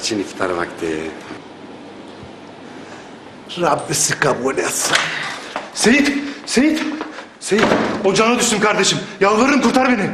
için iftar vakti. Rabbisi kabul etsin. Seyit, Seyit, Seyit. Ocağına düştüm kardeşim. Yalvarırım kurtar beni.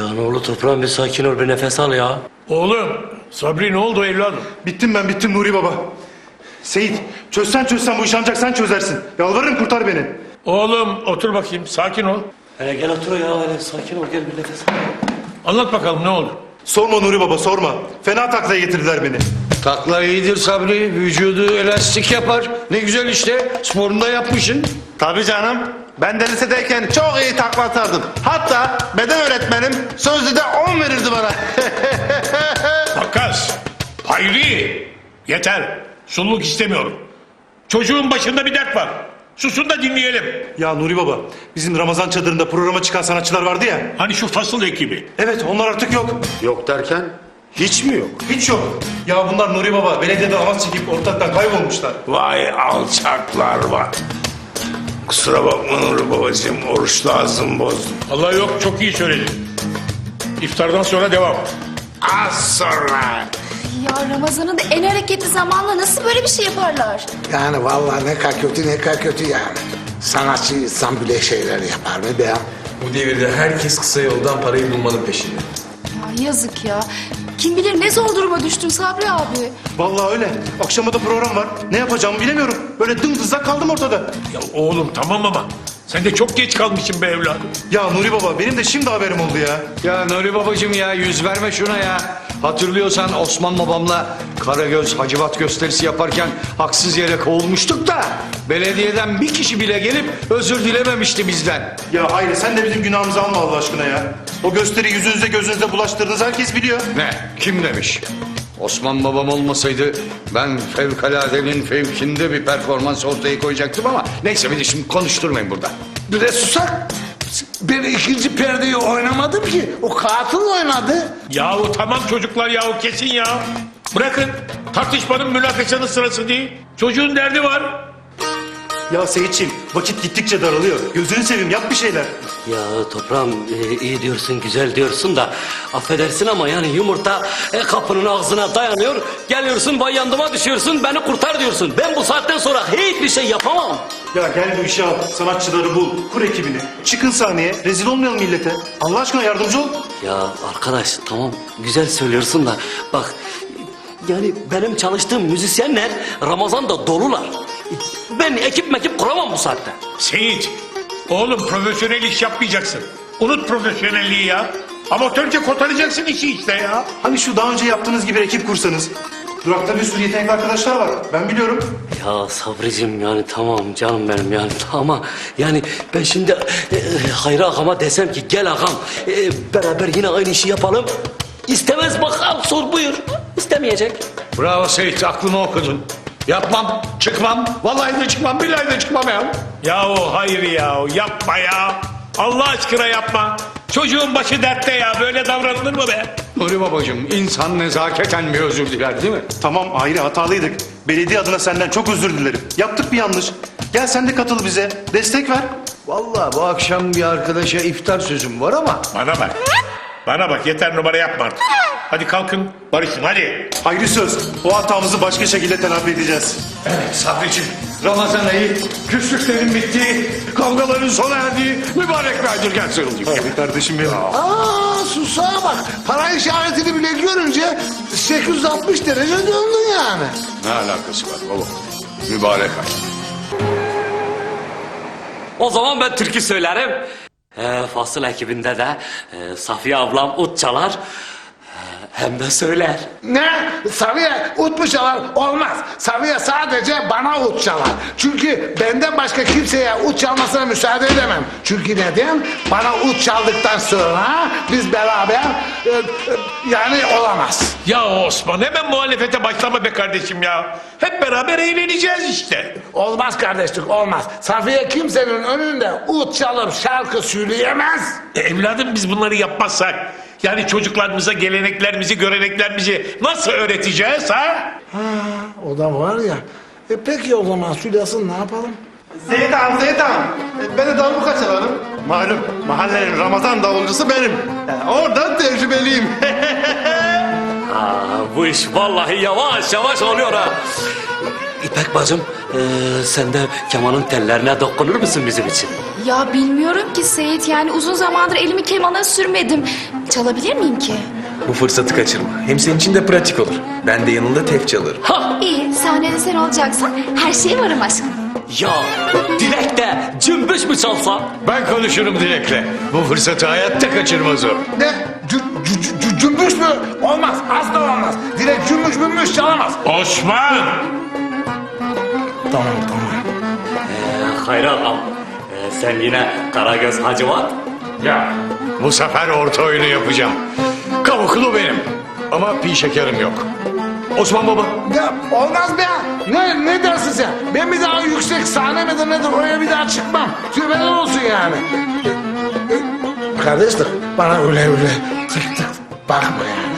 Ya ne olur toprağım bir sakin ol bir nefes al ya. Oğlum, Sabri ne oldu evladım? Bittim ben bittim Nuri Baba. Seyit, çözsen çözsen bu işi ancak sen çözersin. Yalvarırım kurtar beni. Oğlum otur bakayım, sakin ol. Hele gel otur ya hele sakin ol gel bir nefes al. Anlat bakalım ne oldu? Sorma Nuri Baba sorma. Fena taklaya getirdiler beni. Takla iyidir Sabri. Vücudu elastik yapar. Ne güzel işte. Sporunda yapmışsın. Tabii canım. Ben de lisedeyken çok iyi takla atardım. Hatta beden öğretmenim sözlüde 10 verirdi bana. Bakkas, Hayri, yeter. Sulluk istemiyorum. Çocuğun başında bir dert var. Susun da dinleyelim. Ya Nuri Baba, bizim Ramazan çadırında programa çıkan sanatçılar vardı ya. Hani şu fasıl ekibi. Evet, onlar artık yok. Yok derken hiç mi yok? Hiç yok. Ya bunlar Nuri Baba, belediyeden avaz çekip ortaktan kaybolmuşlar. Vay alçaklar var. Kusura bakma Nuri babacığım oruçlu ağzım bozdum. Allah yok çok iyi söyledin. İftardan sonra devam. Az sonra. Ya Ramazan'ın en hareketli zamanla nasıl böyle bir şey yaparlar? Yani vallahi ne kadar kötü ne kadar kötü yani. Sanatçı insan bile şeyler yapar mı be? Bu devirde herkes kısa yoldan parayı bulmanın peşinde. Ya yazık ya. Kim bilir ne zor duruma düştün Sabri abi. Vallahi öyle. Akşama da program var. Ne yapacağımı bilemiyorum. Böyle dımdızlak kaldım ortada. Ya oğlum tamam ama sen de çok geç kalmışsın be evladım. Ya Nuri Baba, benim de şimdi haberim oldu ya. Ya Nuri babacığım ya yüz verme şuna ya. Hatırlıyorsan Osman babamla Karagöz Hacivat gösterisi yaparken haksız yere kovulmuştuk da belediyeden bir kişi bile gelip özür dilememişti bizden. Ya hayır, sen de bizim günahımızı alma Allah aşkına ya. O gösteri yüzünüze gözünüze bulaştırdınız herkes biliyor. Ne? Kim demiş? Osman babam olmasaydı ben fevkaladenin fevkinde bir performans ortaya koyacaktım ama neyse beni şimdi konuşturmayın burada. Bir de susak. Ben ikinci perdeyi oynamadım ki. O katil oynadı. Yahu tamam çocuklar yahu kesin ya. Bırakın tartışmanın münakaşanın sırası değil. Çocuğun derdi var. Ya Seyitçiğim, vakit gittikçe daralıyor. Gözünü seveyim, yap bir şeyler. Ya toprağım e, iyi diyorsun güzel diyorsun da affedersin ama yani yumurta e, kapının ağzına dayanıyor. Geliyorsun vay yandıma düşüyorsun beni kurtar diyorsun. Ben bu saatten sonra hiçbir şey yapamam. Ya gel bu işi al, sanatçıları bul, kur ekibini. Çıkın sahneye, rezil olmayalım millete. Allah aşkına yardımcı ol. Ya arkadaş tamam güzel söylüyorsun da bak yani benim çalıştığım müzisyenler Ramazan'da dolular. Ben ekip mekip kuramam bu saatte. Seyit, oğlum profesyonel iş yapmayacaksın. Unut profesyonelliği ya. Amatörce kotaracaksın işi işte ya. Hani şu daha önce yaptığınız gibi ekip kursanız. Durakta bir sürü yetenekli arkadaşlar var. Ben biliyorum. Ya Sabricim yani tamam canım benim yani ama yani ben şimdi e, Hayri ağama desem ki gel ağam e, beraber yine aynı işi yapalım. İstemez bak al sor buyur. İstemeyecek. Bravo Seyit aklımı okudun. Yapmam, çıkmam. Vallahi de çıkmam, billahi de çıkmam ya. Yahu hayır ya yapma ya. Allah aşkına yapma. Çocuğun başı dertte ya böyle davranılır mı be? Nuri babacığım insan nezaketen bir özür diler değil mi? Tamam ayrı hatalıydık. Belediye adına senden çok özür dilerim. Yaptık bir yanlış. Gel sen de katıl bize. Destek ver. Vallahi bu akşam bir arkadaşa iftar sözüm var ama Bana bak. Bana bak yeter numara yapma artık. Hadi kalkın barışın hadi. Ayrı söz. O hatamızı başka şekilde telafi edeceğiz. Evet Sabri'cim Ramazan ayı, küslüklerin bittiği, kavgaların sona erdiği mübarek bir aydır gel sarılayım. Hadi kardeşim benim. Aa susağa bak. Para işaretini bile görünce 860 derece döndün yani. Ne alakası var baba? Mübarek ay. O zaman ben türkü söylerim. Fasıl ekibinde de Safiye ablam ut çalar. Hem de söyler. Ne? Safiye ut mu çalar? Olmaz. Safiye sadece bana ut çalar. Çünkü benden başka kimseye ut çalmasına müsaade edemem. Çünkü neden? Bana ut çaldıktan sonra biz beraber e, e, yani olamaz. Ya Osman hemen muhalefete başlama be kardeşim ya. Hep beraber eğleneceğiz işte. Olmaz kardeşlik olmaz. Safiye kimsenin önünde ut çalıp şarkı söyleyemez. E, evladım biz bunları yapmazsak yani çocuklarımıza geleneklerimizi, göreneklerimizi nasıl öğreteceğiz ha? O da var ya. E peki o zaman söylesin ne yapalım? Seyit ağam. E, Ben de davul çalarım. Malum mahallenin Ramazan davulcusu benim. Yani orada tecrübeliyim. Ha, bu iş vallahi yavaş yavaş oluyor ha. İpek bacım, e, sen de kemanın tellerine dokunur musun bizim için? Ya bilmiyorum ki Seyit yani uzun zamandır elimi kemana sürmedim. Çalabilir miyim ki? Bu fırsatı kaçırma. Hem senin için de pratik olur. Ben de yanında tef çalarım. İyi sahnede sen olacaksan her şeye varım aşkım. Ya Dilek de cümbüş mü çalsa? Ben konuşurum Dilek'le. Bu fırsatı hayatta kaçırmaz o. Ne? Cü, cü, cü- cümbüş mü? Olmaz. Asla olmaz. Direkt cümbüş cümbüş çalamaz. Osman! Tamam tamam. Hayır ağam, e, sen yine Karagöz Hacivat. Ya bu sefer orta oyunu yapacağım. Kavuklu benim. Ama pi şekerim yok. Osman Baba. Ya olmaz be ya. Ne, ne dersin sen? Ben bir daha yüksek sahne midir nedir oraya bir daha çıkmam. Tübeler olsun yani. Kardeşlik bana öyle öyle tık tık bakma yani.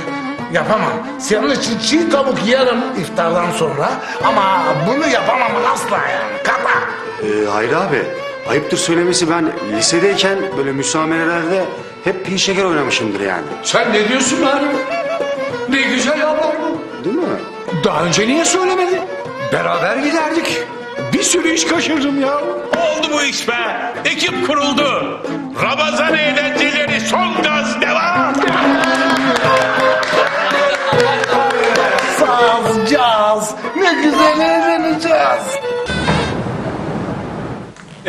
Yapamam. Senin için çiğ tavuk yerim iftardan sonra ama bunu yapamam asla yani. Kapa. Ee, Hayri abi, ayıptır söylemesi ben lisedeyken böyle müsamerelerde hep pi şeker oynamışımdır yani. Sen ne diyorsun lan? Ne güzel haber bu. Değil mi? Daha önce niye söylemedin? Beraber giderdik. Bir sürü iş kaçırdım ya. Oldu bu iş be. Ekip kuruldu. Ramazan eğlenceleri son gaz devam. Saz, caz. Ne güzel eğleneceğiz.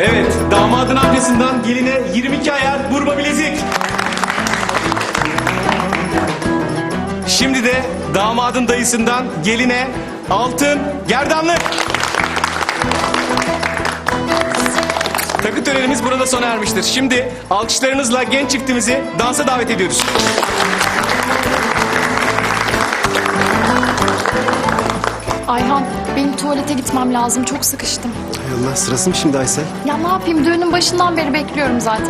Evet, damadın amcasından geline 22 ayar vurma bilezik. Şimdi de damadın dayısından geline altın gerdanlık. Takı törenimiz burada sona ermiştir. Şimdi alkışlarınızla genç çiftimizi dansa davet ediyoruz. Ayhan benim tuvalete gitmem lazım çok sıkıştım. Allah sırası mı şimdi Aysel? Ya ne yapayım düğünün başından beri bekliyorum zaten.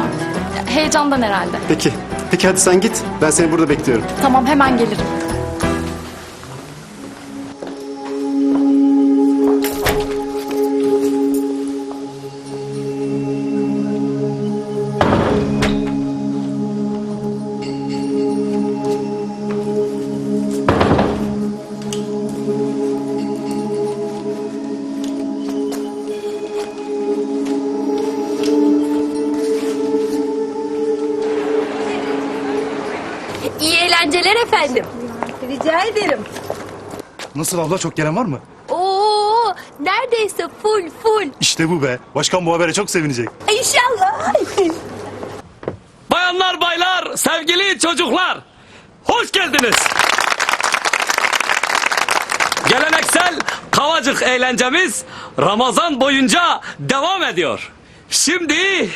Ya, Heyecandan herhalde. Peki. Peki hadi sen git. Ben seni burada bekliyorum. Tamam hemen gelirim. Efendim. Rica ederim. Nasıl abla çok gelen var mı? Oo, neredeyse full full. İşte bu be. Başkan bu habere çok sevinecek. İnşallah. Bayanlar, baylar, sevgili çocuklar, hoş geldiniz. Geleneksel Kavacık eğlencemiz Ramazan boyunca devam ediyor. Şimdi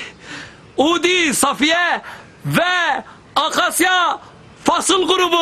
Udi Safiye ve Akasya Fasıl grubu.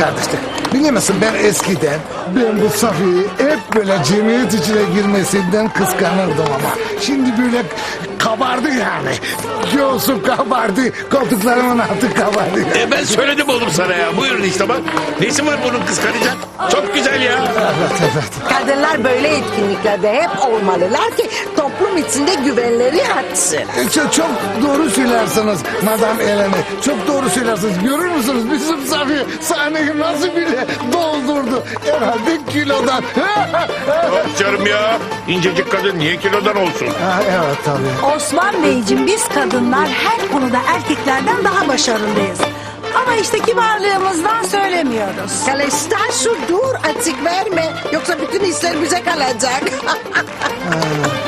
Kardeşlik. Biliyor musun ben eskiden ben bu Safiye'yi hep böyle cemiyet içine girmesinden kıskanırdım ama. Şimdi böyle kabardı yani. Göğsüm kabardı, koltuklarımın altı kabardı. E ben söyledim oğlum sana ya. Buyurun işte bak. Nesi var bunun kıskanacak? Çok güzel ya. Evet evet. Kadınlar böyle etkinliklerde hep olmalılar ki toplum içinde güvenleri artsın. E, Çok, çok doğru söylersiniz Madam Eleni. Çok doğru söylersiniz. Görür müsünüz bizim Safiye sahneyi nasıl bile doldurdu. Herhalde kilodan. Yok canım ya. İncecik kadın niye kilodan olsun? ha, evet tabii. Osman Beyciğim biz kadınlar her konuda erkeklerden daha başarılıyız. Ama işte kibarlığımızdan söylemiyoruz. Kalestaşu dur açık verme. Yoksa bütün hisler bize kalacak.